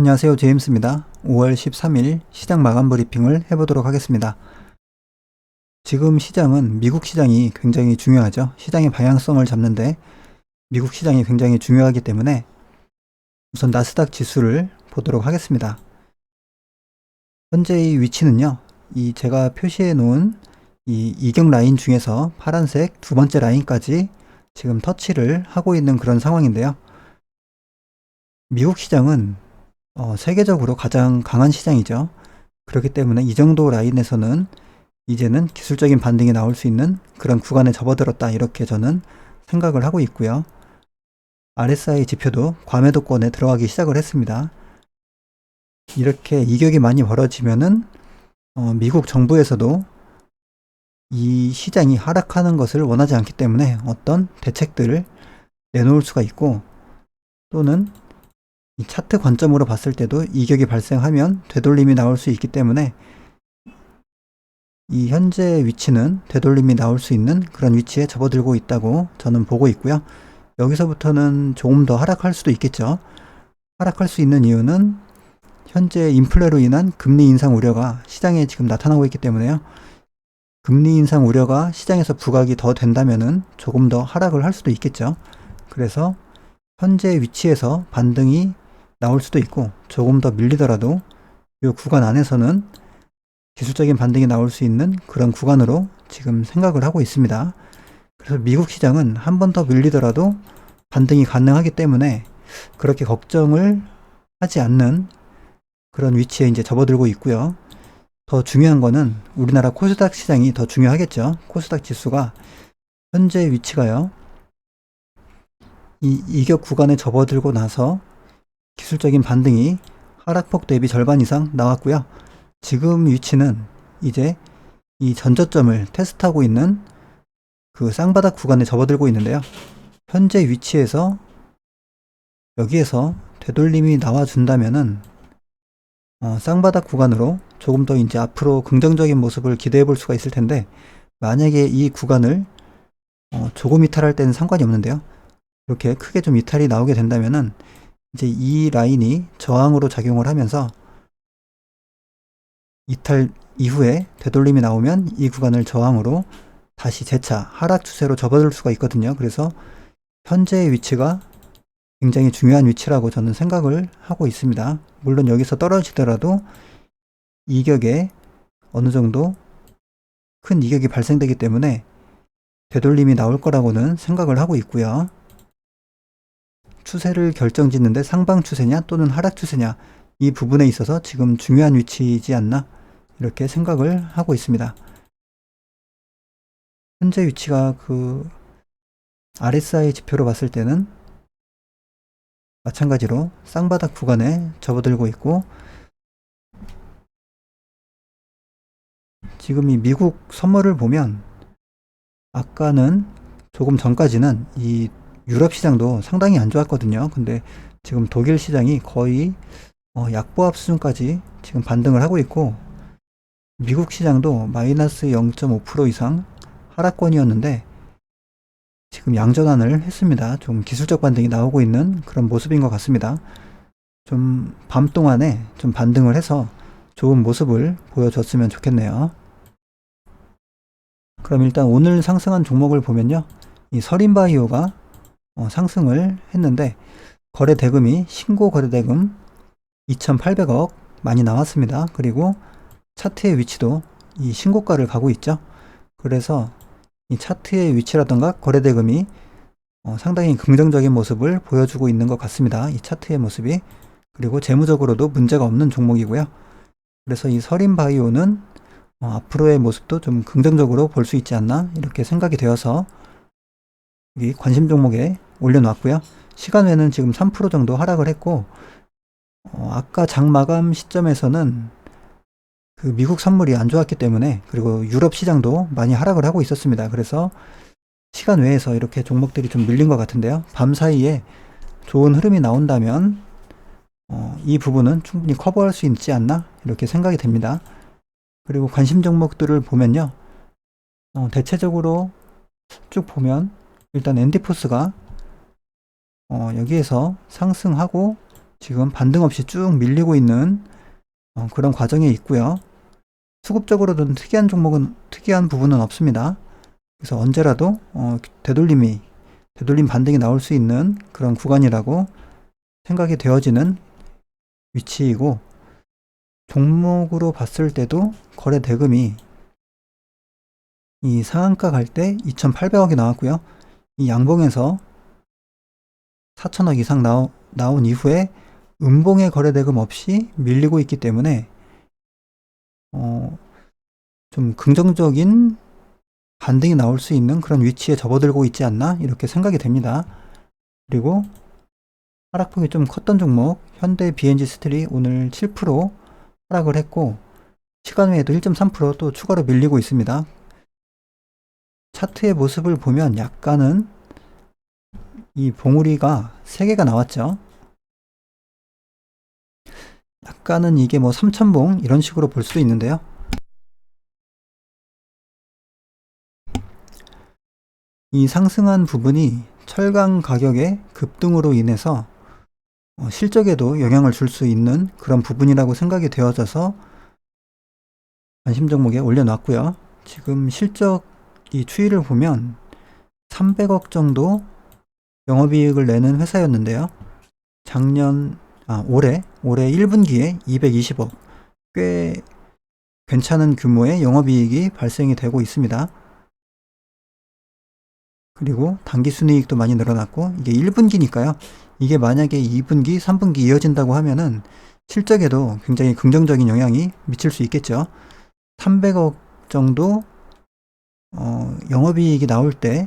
안녕하세요. 제임스입니다. 5월 13일 시장 마감 브리핑을 해보도록 하겠습니다. 지금 시장은 미국 시장이 굉장히 중요하죠. 시장의 방향성을 잡는데 미국 시장이 굉장히 중요하기 때문에 우선 나스닥 지수를 보도록 하겠습니다. 현재의 위치는요. 이 제가 표시해 놓은 이 이격 라인 중에서 파란색 두 번째 라인까지 지금 터치를 하고 있는 그런 상황인데요. 미국 시장은 어, 세계적으로 가장 강한 시장이죠. 그렇기 때문에 이 정도 라인에서는 이제는 기술적인 반등이 나올 수 있는 그런 구간에 접어들었다 이렇게 저는 생각을 하고 있고요. RSI 지표도 과매도권에 들어가기 시작을 했습니다. 이렇게 이격이 많이 벌어지면은 어, 미국 정부에서도 이 시장이 하락하는 것을 원하지 않기 때문에 어떤 대책들을 내놓을 수가 있고 또는 이 차트 관점으로 봤을 때도 이격이 발생하면 되돌림이 나올 수 있기 때문에 이 현재 위치는 되돌림이 나올 수 있는 그런 위치에 접어들고 있다고 저는 보고 있고요. 여기서부터는 조금 더 하락할 수도 있겠죠. 하락할 수 있는 이유는 현재 인플레로 인한 금리 인상 우려가 시장에 지금 나타나고 있기 때문에요. 금리 인상 우려가 시장에서 부각이 더 된다면은 조금 더 하락을 할 수도 있겠죠. 그래서 현재 위치에서 반등이 나올 수도 있고 조금 더 밀리더라도 이 구간 안에서는 기술적인 반등이 나올 수 있는 그런 구간으로 지금 생각을 하고 있습니다. 그래서 미국 시장은 한 번 더 밀리더라도 반등이 가능하기 때문에 그렇게 걱정을 하지 않는 그런 위치에 이제 접어들고 있고요. 더 중요한 거는 우리나라 코스닥 시장이 더 중요하겠죠. 코스닥 지수가 현재 위치가요. 이 이격 구간에 접어들고 나서 기술적인 반등이 하락폭 대비 절반 이상 나왔고요. 지금 위치는 이제 이 전저점을 테스트하고 있는 그 쌍바닥 구간에 접어들고 있는데요. 현재 위치에서 여기에서 되돌림이 나와준다면은 어, 쌍바닥 구간으로 조금 더 이제 앞으로 긍정적인 모습을 기대해 볼 수가 있을 텐데 만약에 이 구간을 어, 조금 이탈할 때는 상관이 없는데요. 이렇게 크게 좀 이탈이 나오게 된다면은 이제 이 라인이 저항으로 작용을 하면서 이탈 이후에 되돌림이 나오면 이 구간을 저항으로 다시 재차 하락 추세로 접어들 수가 있거든요. 그래서 현재의 위치가 굉장히 중요한 위치라고 저는 생각을 하고 있습니다. 물론 여기서 떨어지더라도 이격에 어느 정도 큰 이격이 발생되기 때문에 되돌림이 나올 거라고는 생각을 하고 있고요. 추세를 결정짓는데 상방 추세냐 또는 하락 추세냐 이 부분에 있어서 지금 중요한 위치이지 않나 이렇게 생각을 하고 있습니다. 현재 위치가 그 RSI 지표로 봤을 때는 마찬가지로 쌍바닥 구간에 접어들고 있고 지금 이 미국 선물을 보면 아까는 조금 전까지는 이 유럽 시장도 상당히 안 좋았거든요. 근데 지금 독일 시장이 거의 어, 약보합 수준까지 지금 반등을 하고 있고 미국 시장도 마이너스 0.5% 이상 하락권이었는데 지금 양전환을 했습니다. 좀 기술적 반등이 나오고 있는 그런 모습인 것 같습니다. 좀 밤 동안에 좀 반등을 해서 좋은 모습을 보여줬으면 좋겠네요. 그럼 일단 오늘 상승한 종목을 보면요. 이 서린바이오가 어, 상승을 했는데 거래 대금이 신고 거래 대금 2,800억 많이 나왔습니다. 그리고 차트의 위치도 이 신고가를 가고 있죠. 그래서 이 차트의 위치라던가 거래 대금이 어, 상당히 긍정적인 모습을 보여주고 있는 것 같습니다. 이 차트의 모습이 그리고 재무적으로도 문제가 없는 종목이고요. 그래서 이 서린바이오는 어, 앞으로의 모습도 좀 긍정적으로 볼 수 있지 않나 이렇게 생각이 되어서 여기 관심 종목에 올려놨고요. 시간 외는 지금 3% 정도 하락을 했고 어, 아까 장 마감 시점에서는 그 미국 선물이 안 좋았기 때문에 그리고 유럽 시장도 많이 하락을 하고 있었습니다. 그래서 시간 외에서 이렇게 종목들이 좀 밀린 것 같은데요. 밤 사이에 좋은 흐름이 나온다면 어, 이 부분은 충분히 커버할 수 있지 않나 이렇게 생각이 됩니다. 그리고 관심 종목들을 보면요. 어, 대체적으로 쭉 보면 일단 엔디포스가 어, 여기에서 상승하고 지금 반등 없이 쭉 밀리고 있는 어, 그런 과정에 있고요. 수급적으로는 특이한 종목은 특이한 부분은 없습니다. 그래서 언제라도 어, 되돌림이 되돌림 반등이 나올 수 있는 그런 구간이라고 생각이 되어지는 위치이고 종목으로 봤을 때도 거래 대금이 이 상한가 갈 때 2,800억이 나왔고요. 이 양봉에서 4천억 이상 나오, 나온 이후에 음봉의 거래 대금 없이 밀리고 있기 때문에 어, 좀 긍정적인 반등이 나올 수 있는 그런 위치에 접어들고 있지 않나 이렇게 생각이 됩니다. 그리고 하락폭이 좀 컸던 종목 현대 BNG 스틸이 오늘 7% 하락을 했고 시간 외에도 1.3%또 추가로 밀리고 있습니다. 차트의 모습을 보면 약간은 이 봉우리가 3개가 나왔죠. 약간은 이게 뭐 3천봉 이런 식으로 볼 수도 있는데요. 이 상승한 부분이 철강 가격의 급등으로 인해서 어, 실적에도 영향을 줄 수 있는 그런 부분이라고 생각이 되어져서 관심 종목에 올려놨고요. 지금 실적 이 추이를 보면 300억 정도 영업이익을 내는 회사였는데요. 작년 아 올해 올해 1분기에 220억 꽤 괜찮은 규모의 영업이익이 발생이 되고 있습니다. 그리고 당기순이익도 많이 늘어났고 이게 1분기니까요. 이게 만약에 2분기, 3분기 이어진다고 하면은 실적에도 굉장히 긍정적인 영향이 미칠 수 있겠죠. 300억 정도 어, 영업이익이 나올 때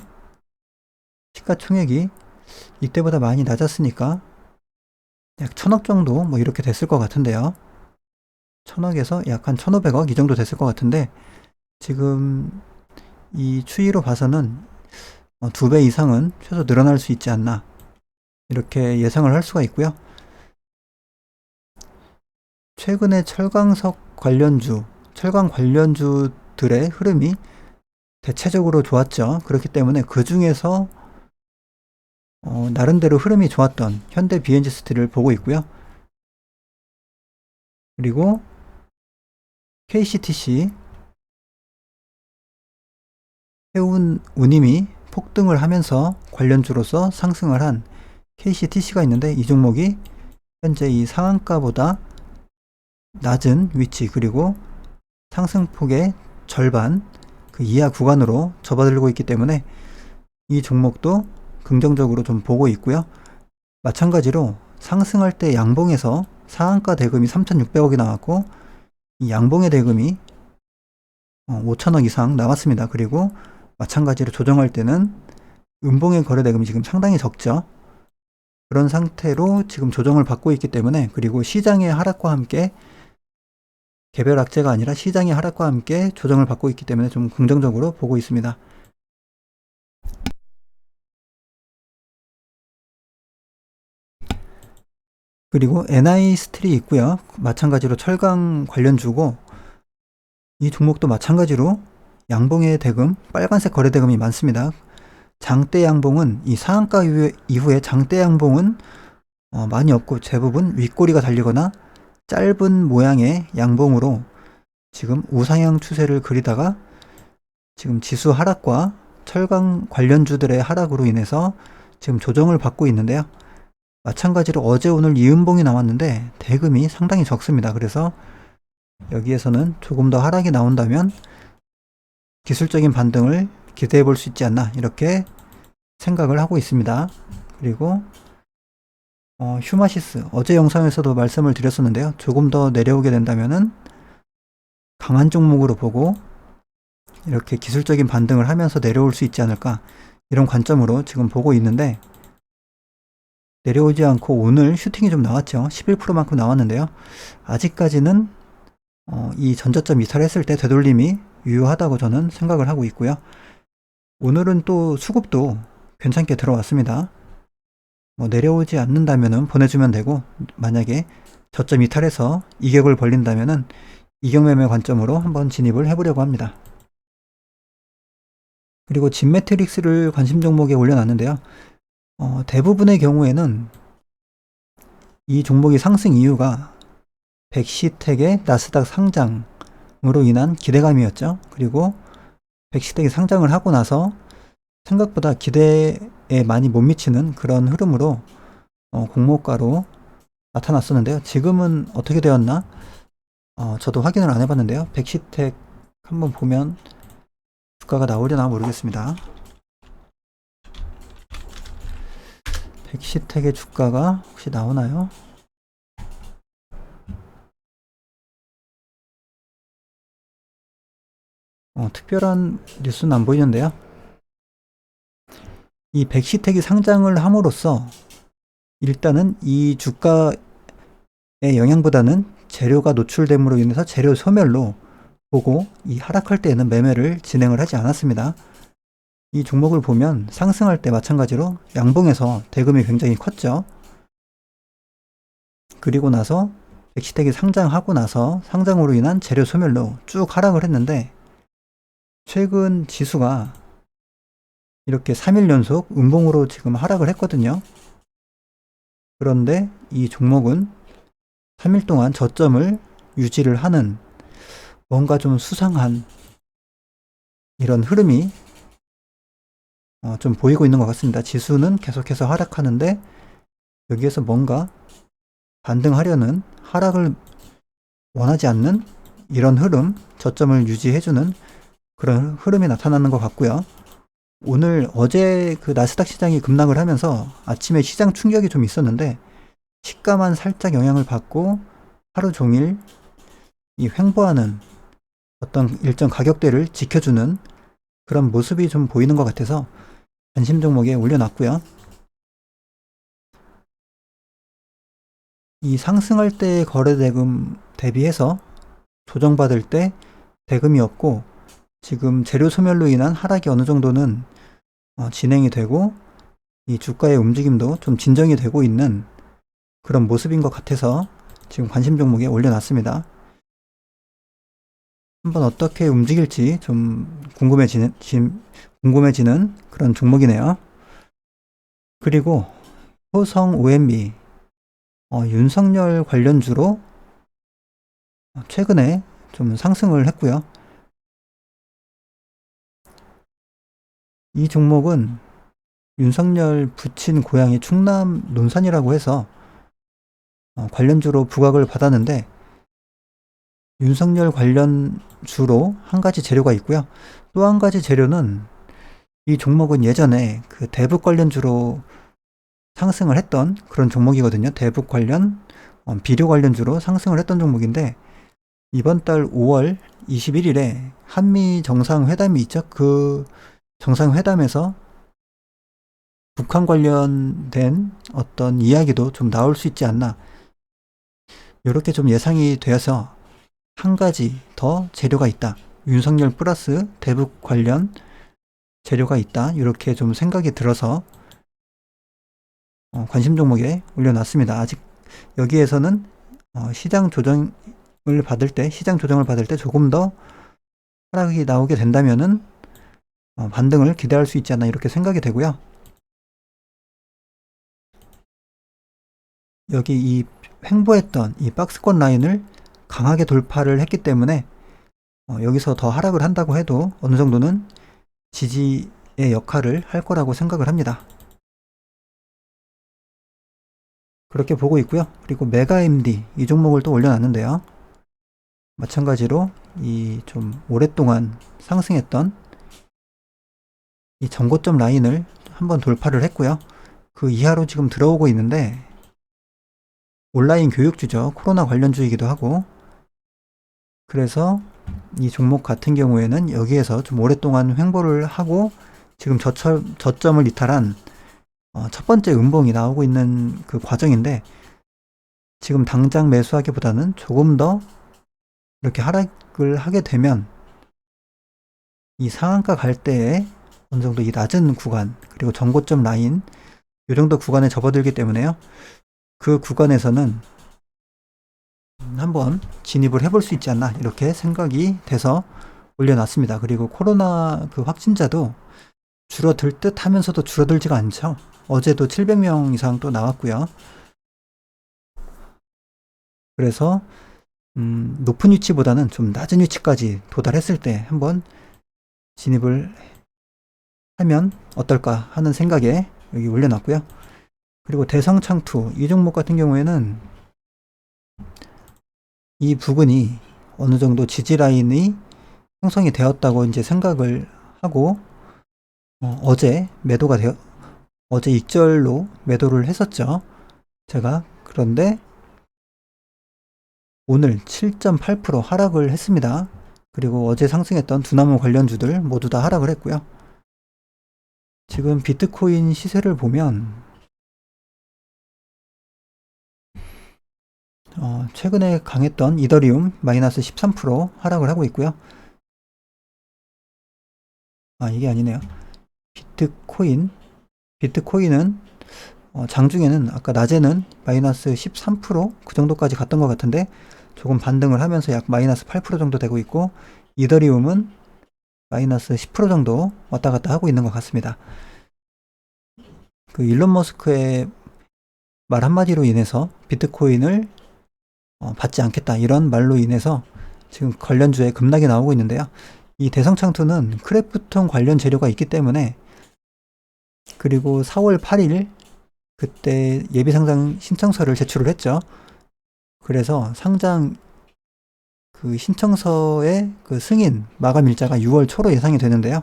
시가총액이 이때보다 많이 낮았으니까 약 천억 정도 뭐 이렇게 됐을 것 같은데요. 천억에서 약 한 천오백 억 이 정도 됐을 것 같은데 지금 이 추이로 봐서는 어, 두배 이상은 최소 늘어날 수 있지 않나 이렇게 예상을 할 수가 있고요. 최근에 철강석 관련주, 철강 관련주들의 흐름이 대체적으로 좋았죠. 그렇기 때문에 그 중에서 어, 나름대로 흐름이 좋았던 현대 BNG 스틸을 보고 있고요. 그리고 KCTC 해운 운임이 폭등을 하면서 관련주로서 상승을 한 KCTC가 있는데 이 종목이 현재 이 상한가보다 낮은 위치 그리고 상승폭의 절반 그 이하 구간으로 접어들고 있기 때문에 이 종목도 긍정적으로 좀 보고 있고요. 마찬가지로 상승할 때 양봉에서 상한가 대금이 3,600억이 나왔고 이 양봉의 대금이 5천억 어, 이상 나왔습니다. 그리고 마찬가지로 조정할 때는 음봉의 거래 대금이 지금 상당히 적죠. 그런 상태로 지금 조정을 받고 있기 때문에 그리고 시장의 하락과 함께 개별 악재가 아니라 시장의 하락과 함께 조정을 받고 있기 때문에 좀 긍정적으로 보고 있습니다. 그리고 NI 스틸이 있고요. 마찬가지로 철강 관련 주고 이 종목도 마찬가지로 양봉의 대금, 빨간색 거래 대금이 많습니다. 장대 양봉은 이 상한가 이후에 장대 양봉은 어, 많이 없고 대부분 윗꼬리가 달리거나 짧은 모양의 양봉으로 지금 우상향 추세를 그리다가 지금 지수 하락과 철강 관련주들의 하락으로 인해서 지금 조정을 받고 있는데요. 마찬가지로 어제 오늘 이음봉이 나왔는데 대금이 상당히 적습니다. 그래서 여기에서는 조금 더 하락이 나온다면 기술적인 반등을 기대해 볼 수 있지 않나 이렇게 생각을 하고 있습니다. 그리고 어, 휴마시스 어제 영상에서도 말씀을 드렸었는데요. 조금 더 내려오게 된다면은 강한 종목으로 보고 이렇게 기술적인 반등을 하면서 내려올 수 있지 않을까 이런 관점으로 지금 보고 있는데 내려오지 않고 오늘 슈팅이 좀 나왔죠. 11%만큼 나왔는데요. 아직까지는 어, 이 전저점 이탈했을 때 되돌림이 유효하다고 저는 생각을 하고 있고요. 오늘은 또 수급도 괜찮게 들어왔습니다. 뭐 내려오지 않는다면 보내주면 되고 만약에 저점 이탈해서 이격을 벌린다면 이격매매 관점으로 한번 진입을 해보려고 합니다. 그리고 진 매트릭스를 관심 종목에 올려놨는데요. 어, 대부분의 경우에는 이 종목이 상승 이유가 백시텍의 나스닥 상장으로 인한 기대감이었죠. 그리고 백시텍이 상장을 하고 나서 생각보다 기대에 많이 못 미치는 그런 흐름으로 어, 공모가로 나타났었는데요. 지금은 어떻게 되었나? 어, 저도 확인을 안 해봤는데요. 백시텍 한번 보면 주가가 나오려나 모르겠습니다. 백시텍의 주가가 혹시 나오나요? 어, 특별한 뉴스는 안 보이는데요. 이 백시텍이 상장을 함으로써 일단은 이 주가의 영향보다는 재료가 노출됨으로 인해서 재료 소멸로 보고 이 하락할 때에는 매매를 진행을 하지 않았습니다. 이 종목을 보면 상승할 때 마찬가지로 양봉에서 대금이 굉장히 컸죠. 그리고 나서 백시텍이 상장하고 나서 상장으로 인한 재료 소멸로 쭉 하락을 했는데 최근 지수가 이렇게 3일 연속 음봉으로 지금 하락을 했거든요. 그런데 이 종목은 3일 동안 저점을 유지를 하는 뭔가 좀 수상한 이런 흐름이 어, 좀 보이고 있는 것 같습니다. 지수는 계속해서 하락하는데 여기에서 뭔가 반등하려는 하락을 원하지 않는 이런 흐름, 저점을 유지해주는 그런 흐름이 나타나는 것 같고요. 오늘 어제 그 나스닥 시장이 급락을 하면서 아침에 시장 충격이 좀 있었는데 시가만 살짝 영향을 받고 하루 종일 이 횡보하는 어떤 일정 가격대를 지켜주는 그런 모습이 좀 보이는 것 같아서 관심 종목에 올려놨고요. 이 상승할 때 거래 대금 대비해서 조정받을 때 대금이 없고 지금 재료 소멸로 인한 하락이 어느 정도는 어, 진행이 되고 이 주가의 움직임도 좀 진정이 되고 있는 그런 모습인 것 같아서 지금 관심 종목에 올려놨습니다. 한번 어떻게 움직일지 좀 궁금해지는, 궁금해지는 그런 종목이네요. 그리고 효성 OMB 어, 윤석열 관련주로 최근에 좀 상승을 했고요. 이 종목은 윤석열 부친 고향이 충남 논산이라고 해서 어, 관련주로 부각을 받았는데 윤석열 관련 주로 한 가지 재료가 있고요. 또 한 가지 재료는 이 종목은 예전에 그 대북 관련주로 상승을 했던 그런 종목이거든요. 대북 관련, 어, 비료 관련주로 상승을 했던 종목인데 이번 달 5월 21일에 한미 정상회담이 있죠. 그 정상회담에서 북한 관련된 어떤 이야기도 좀 나올 수 있지 않나. 이렇게 좀 예상이 되어서 한 가지 더 재료가 있다. 윤석열 플러스 대북 관련 재료가 있다. 이렇게 좀 생각이 들어서 어, 관심 종목에 올려놨습니다. 아직 여기에서는 어, 시장 조정을 받을 때, 시장 조정을 받을 때 조금 더 하락이 나오게 된다면은 어, 반등을 기대할 수 있지 않나 이렇게 생각이 되고요. 여기 이 횡보했던 이 박스권 라인을 강하게 돌파를 했기 때문에 어, 여기서 더 하락을 한다고 해도 어느 정도는 지지의 역할을 할 거라고 생각을 합니다. 그렇게 보고 있고요. 그리고 메가MD 이 종목을 또 올려놨는데요. 마찬가지로 이 좀 오랫동안 상승했던 이 전고점 라인을 한번 돌파를 했고요. 그 이하로 지금 들어오고 있는데 온라인 교육주죠. 코로나 관련주이기도 하고 그래서 이 종목 같은 경우에는 여기에서 좀 오랫동안 횡보를 하고 지금 저점, 저점을 이탈한 어, 첫 번째 음봉이 나오고 있는 그 과정인데 지금 당장 매수하기보다는 조금 더 이렇게 하락을 하게 되면 이 상한가 갈 때에 어느 정도 이 낮은 구간 그리고 전고점 라인 이 정도 구간에 접어들기 때문에요. 그 구간에서는 한번 진입을 해볼 수 있지 않나 이렇게 생각이 돼서 올려놨습니다. 그리고 코로나 그 확진자도 줄어들 듯 하면서도 줄어들지가 않죠. 어제도 700명 이상 또 나왔고요. 그래서 음, 높은 위치보다는 좀 낮은 위치까지 도달했을 때 한번 진입을 하면 어떨까 하는 생각에 여기 올려놨고요. 그리고 대성창투 이 종목 같은 경우에는 이 부근이 어느 정도 지지 라인이 형성이 되었다고 이제 생각을 하고 어, 제 매도가 되어 어제 익절로 매도를 했었죠. 제가 그런데 오늘 7.8% 하락을 했습니다. 그리고 어제 상승했던 두나무 관련주들 모두 다 하락을 했고요. 지금 비트코인 시세를 보면 어, 최근에 강했던 이더리움 마이너스 13% 하락을 하고 있고요. 아 이게 아니네요. 비트코인 비트코인은 어, 장중에는 아까 낮에는 마이너스 13%그 정도까지 갔던 것 같은데 조금 반등을 하면서 약 마이너스 8% 정도 되고 있고 이더리움은 마이너스 10% 정도 왔다 갔다 하고 있는 것 같습니다. 그 일론 머스크의 말 한마디로 인해서 비트코인을 어, 받지 않겠다 이런 말로 인해서 지금 관련주에 급락이 나오고 있는데요. 이 대성 창투는 크래프톤 관련 재료가 있기 때문에 그리고 4월 8일 그때 예비 상장 신청서를 제출을 했죠. 그래서 상장 그 신청서의 그 승인 마감 일자가 6월 초로 예상이 되는데요.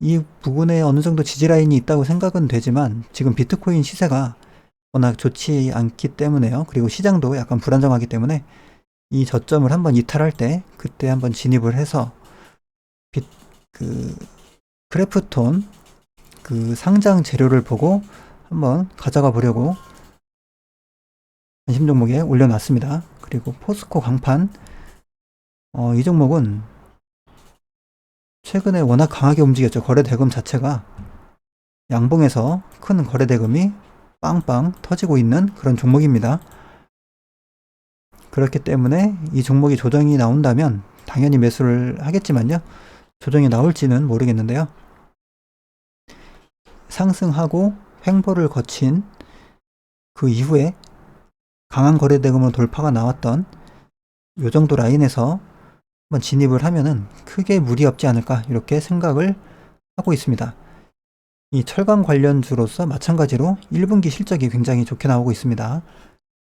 이 부분에 어느 정도 지지 라인이 있다고 생각은 되지만 지금 비트코인 시세가 워낙 좋지 않기 때문에요. 그리고 시장도 약간 불안정하기 때문에 이 저점을 한번 이탈할 때 그때 한번 진입을 해서 빛, 그 크래프톤 그 상장 재료를 보고 한번 가져가 보려고 관심 종목에 올려놨습니다. 그리고 포스코 강판 어, 이 종목은 최근에 워낙 강하게 움직였죠. 거래 대금 자체가 양봉에서 큰 거래 대금이 빵빵 터지고 있는 그런 종목입니다. 그렇기 때문에 이 종목이 조정이 나온다면 당연히 매수를 하겠지만요. 조정이 나올지는 모르겠는데요. 상승하고 횡보를 거친 그 이후에 강한 거래 대금으로 돌파가 나왔던 요 정도 라인에서 한번 진입을 하면은 크게 무리 없지 않을까 이렇게 생각을 하고 있습니다. 이 철강 관련주로서 마찬가지로 1분기 실적이 굉장히 좋게 나오고 있습니다.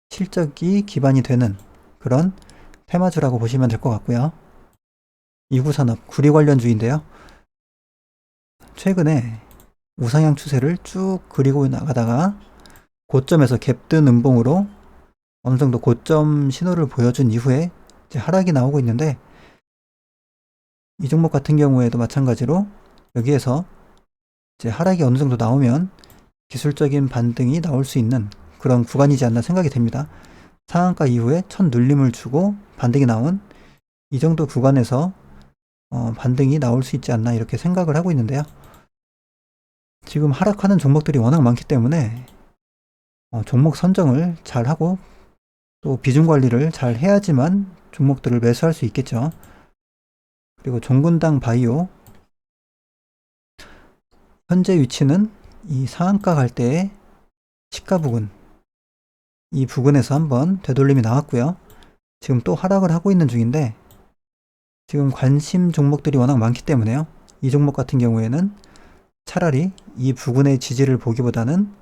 실적이 기반이 되는 그런 테마주라고 보시면 될 것 같고요. 이구산업 구리 관련주인데요. 최근에 우상향 추세를 쭉 그리고 나가다가 고점에서 갭든 음봉으로 어느 정도 고점 신호를 보여준 이후에 이제 하락이 나오고 있는데 이 종목 같은 경우에도 마찬가지로 여기에서 이제 하락이 어느 정도 나오면 기술적인 반등이 나올 수 있는 그런 구간이지 않나 생각이 됩니다. 상한가 이후에 첫 눌림을 주고 반등이 나온 이 정도 구간에서 어, 반등이 나올 수 있지 않나 이렇게 생각을 하고 있는데요. 지금 하락하는 종목들이 워낙 많기 때문에 어, 종목 선정을 잘 하고 또 비중 관리를 잘 해야지만 종목들을 매수할 수 있겠죠. 그리고 종근당 바이오 현재 위치는 이 상한가 갈 때의 시가 부근 이 부근에서 한번 되돌림이 나왔고요. 지금 또 하락을 하고 있는 중인데 지금 관심 종목들이 워낙 많기 때문에요. 이 종목 같은 경우에는 차라리 이 부근의 지지를 보기보다는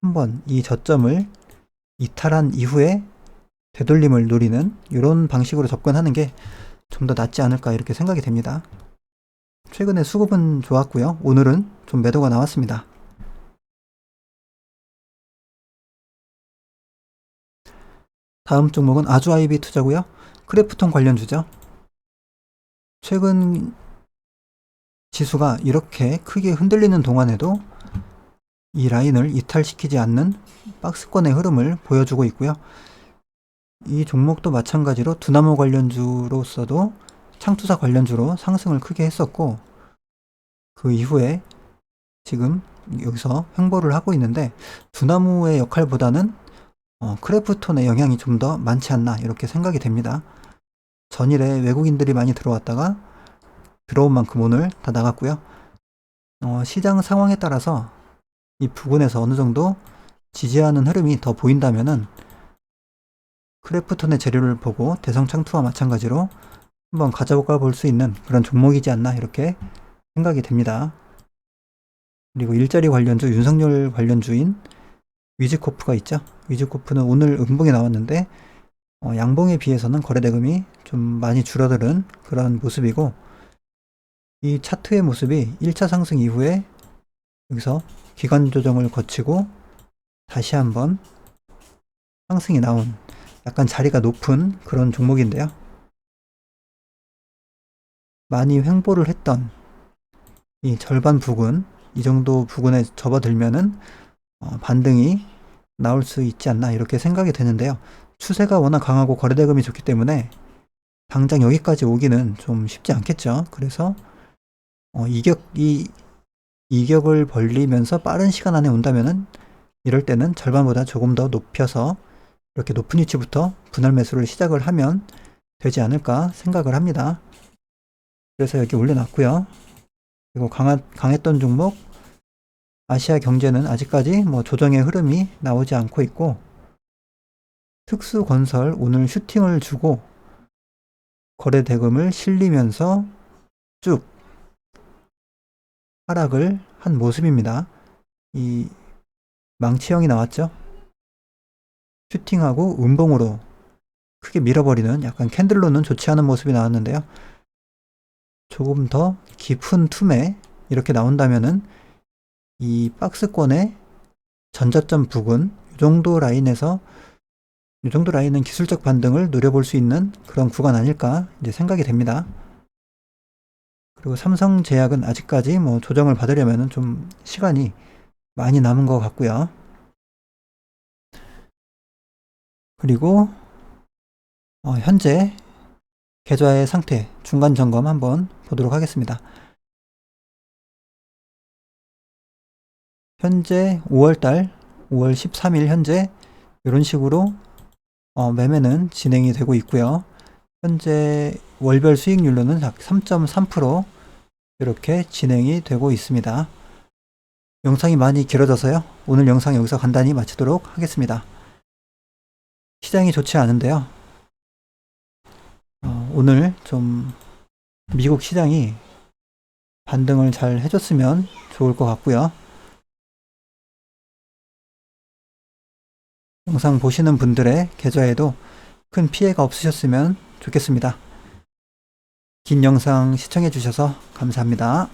한번 이 저점을 이탈한 이후에 되돌림을 노리는 이런 방식으로 접근하는 게 좀 더 낫지 않을까 이렇게 생각이 됩니다. 최근에 수급은 좋았고요. 오늘은 좀 매도가 나왔습니다. 다음 종목은 아주 아이비 투자고요. 크래프톤 관련주죠. 최근 지수가 이렇게 크게 흔들리는 동안에도 이 라인을 이탈시키지 않는 박스권의 흐름을 보여주고 있고요. 이 종목도 마찬가지로 두나무 관련주로서도 창투사 관련주로 상승을 크게 했었고 그 이후에 지금 여기서 횡보를 하고 있는데 두나무의 역할보다는 어, 크래프톤의 영향이 좀 더 많지 않나 이렇게 생각이 됩니다. 전일에 외국인들이 많이 들어왔다가 들어온 만큼 오늘 다 나갔고요. 어, 시장 상황에 따라서 이 부근에서 어느 정도 지지하는 흐름이 더 보인다면은 크래프톤의 재료를 보고 대성 창투와 마찬가지로 한번 가져가 볼 수 있는 그런 종목이지 않나 이렇게 생각이 됩니다. 그리고 일자리 관련주 윤석열 관련주인 위즈코프가 있죠. 위즈코프는 오늘 음봉이 나왔는데 어, 양봉에 비해서는 거래대금이 좀 많이 줄어드는 그런 모습이고 이 차트의 모습이 1차 상승 이후에 여기서 기간 조정을 거치고 다시 한번 상승이 나온 약간 자리가 높은 그런 종목인데요. 많이 횡보를 했던 이 절반 부근, 이 정도 부근에 접어들면은 어, 반등이 나올 수 있지 않나 이렇게 생각이 되는데요. 추세가 워낙 강하고 거래대금이 좋기 때문에 당장 여기까지 오기는 좀 쉽지 않겠죠. 그래서 어, 이격 이 이격을 벌리면서 빠른 시간 안에 온다면은 이럴 때는 절반보다 조금 더 높여서 이렇게 높은 위치부터 분할 매수를 시작을 하면 되지 않을까 생각을 합니다. 그래서 여기 올려놨고요. 그리고 강하, 강했던 종목 아시아 경제는 아직까지 뭐 조정의 흐름이 나오지 않고 있고 특수건설 오늘 슈팅을 주고 거래 대금을 실리면서 쭉 하락을 한 모습입니다. 이 망치형이 나왔죠. 슈팅하고 음봉으로 크게 밀어버리는 약간 캔들로는 좋지 않은 모습이 나왔는데요. 조금 더 깊은 툼에 이렇게 나온다면은 이 박스권의 전저점 부근 이 정도 라인에서 이 정도 라인은 기술적 반등을 노려볼 수 있는 그런 구간 아닐까 이제 생각이 됩니다. 그리고 삼성제약은 아직까지 뭐 조정을 받으려면 좀 시간이 많이 남은 것 같고요. 그리고 어, 현재 계좌의 상태 중간 점검 한번 보도록 하겠습니다. 현재 5월달 5월 13일 현재 이런 식으로 어, 매매는 진행이 되고 있고요. 현재 월별 수익률로는 3.3% 이렇게 진행이 되고 있습니다. 영상이 많이 길어져서요. 오늘 영상 여기서 간단히 마치도록 하겠습니다. 시장이 좋지 않은데요. 어, 오늘 좀 미국 시장이 반등을 잘 해줬으면 좋을 것 같고요. 영상 보시는 분들의 계좌에도 큰 피해가 없으셨으면 좋겠습니다. 긴 영상 시청해 주셔서 감사합니다.